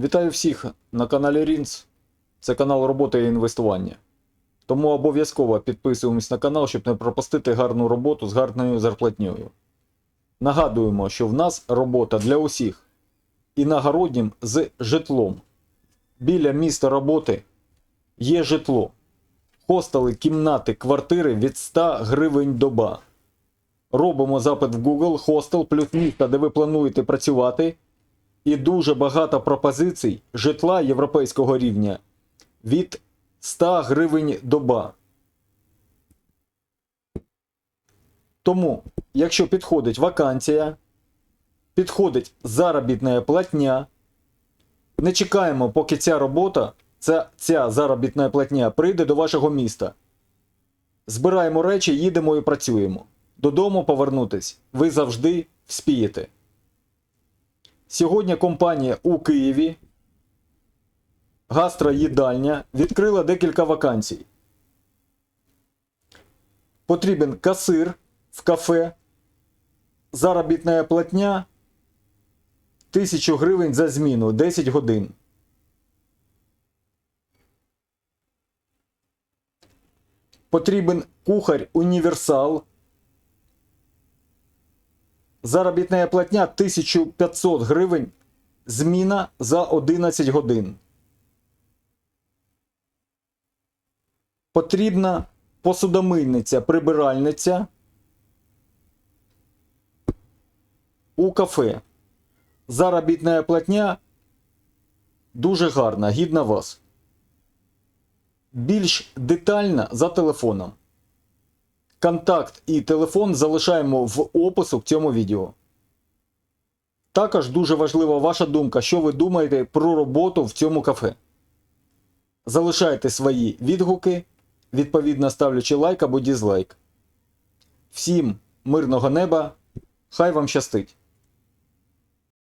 Вітаю всіх на каналі Рінц. Це канал роботи і інвестування. Тому обов'язково підписуємось на канал, щоб не пропустити гарну роботу з гарною зарплатньою. Нагадуємо, що в нас робота для усіх. Іногороднім з житлом. Біля міста роботи є житло. Хостели, кімнати, квартири від 100 гривень доба. Робимо запит в Google хостел плюс місто, де ви плануєте працювати. І дуже багато пропозицій житла європейського рівня від 100 гривень доба. Тому, якщо підходить вакансія, підходить заробітна платня, не чекаємо, поки ця робота, ця, ця заробітна платня прийде до вашого міста. Збираємо речі, їдемо і працюємо. Додому повернутись ви завжди вспієте. Сьогодні компанія у Києві гастроїдальня відкрила декілька вакансій. Потрібен касир в кафе, заробітна платня 1000 гривень за зміну 10 годин. Потрібен кухар універсал. Заробітна платня 1500 гривень. Зміна за 11 годин. Потрібна посудомийниця, прибиральниця у кафе. Заробітна платня дуже гарна, гідна вас. Більш детально за телефоном. Контакт і телефон залишаємо в опису к цьому відео. Також дуже важлива ваша думка, що ви думаєте про роботу в цьому кафе. Залишайте свої відгуки, відповідно ставлячи лайк або дізлайк. Всім мирного неба! Хай вам щастить!